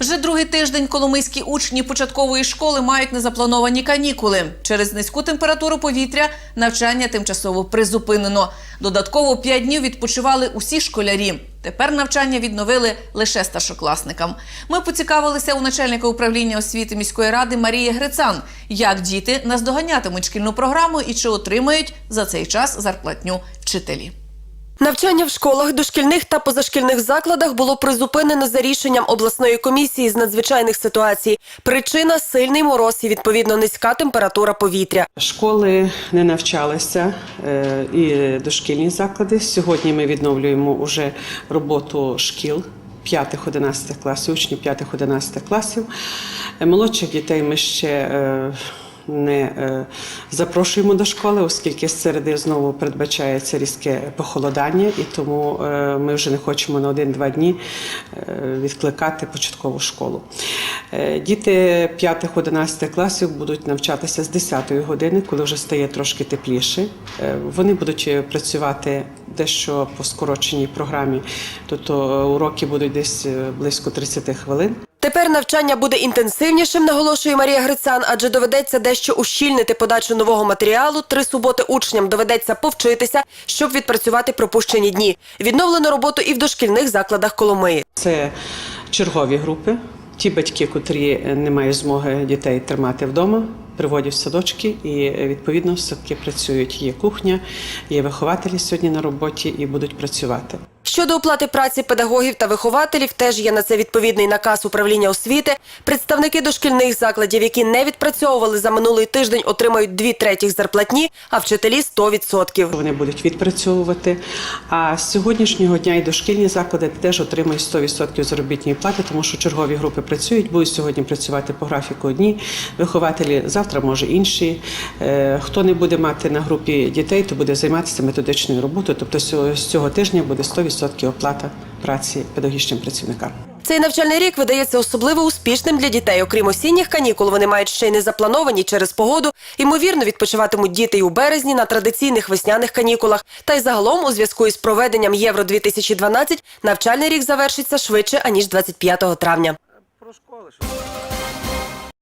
Вже другий тиждень коломийські учні початкової школи мають незаплановані канікули. Через низьку температуру повітря навчання тимчасово призупинено. Додатково п'ять днів відпочивали усі школярі. Тепер навчання відновили лише старшокласникам. Ми поцікавилися у начальника управління освіти міської ради Марії Грицан, як діти наздоганятимуть шкільну програму і чи отримають за цей час зарплатню вчителі. Навчання в школах, дошкільних та позашкільних закладах було призупинено за рішенням обласної комісії з надзвичайних ситуацій. Причина сильний мороз і відповідно низька температура повітря. Школи не навчалися е, і дошкільні заклади. Сьогодні ми відновлюємо вже роботу шкіл. 5-11 класів, учнів 5-11 класів. Е, Молодших дітей ми ще е, не е, запрошуємо до школи, оскільки з середи знову передбачається різке похолодання, і тому е, ми вже не хочемо на один-два дні е, відкликати початкову школу. Діти 5-11 класів будуть навчатися з 10 години, коли вже стає трошки тепліше. Вони будуть працювати дещо по скороченій програмі, тобто уроки будуть десь близько 30 хвилин. Тепер навчання буде інтенсивнішим, наголошує Марія Грицан, адже доведеться дещо ущільнити подачу нового матеріалу. Три суботи учням доведеться повчитися, щоб відпрацювати пропущені дні. Відновлено роботу і в дошкільних закладах Коломиї. Це чергові групи. Ті батьки, котрі не мають змоги дітей тримати вдома, приводять садочки і відповідно садки працюють. Є кухня, є вихователі сьогодні на роботі і будуть працювати. Щодо оплати праці педагогів та вихователів, теж є на це відповідний наказ управління освіти. Представники дошкільних закладів, які не відпрацьовували за минулий тиждень, отримають дві третіх зарплатні, а вчителі 100%. Вони будуть відпрацьовувати. А з сьогоднішнього дня і дошкільні заклади теж отримують 100% заробітної плати, тому що чергові групи працюють, будуть сьогодні працювати по графіку одні вихователі, завтра може інші. Е, Хто не буде мати на групі дітей, то буде займатися методичною роботою. Тобто з цього тижня буде 100% оплата праці педагогічним працівникам. Цей навчальний рік видається особливо успішним для дітей. Окрім осінніх канікул, вони мають ще й не заплановані через погоду. Ймовірно, відпочиватимуть діти й у березні на традиційних весняних канікулах. Та й загалом, у зв'язку із проведенням Євро 2012 навчальний рік завершиться швидше аніж 25 травня. Про школи.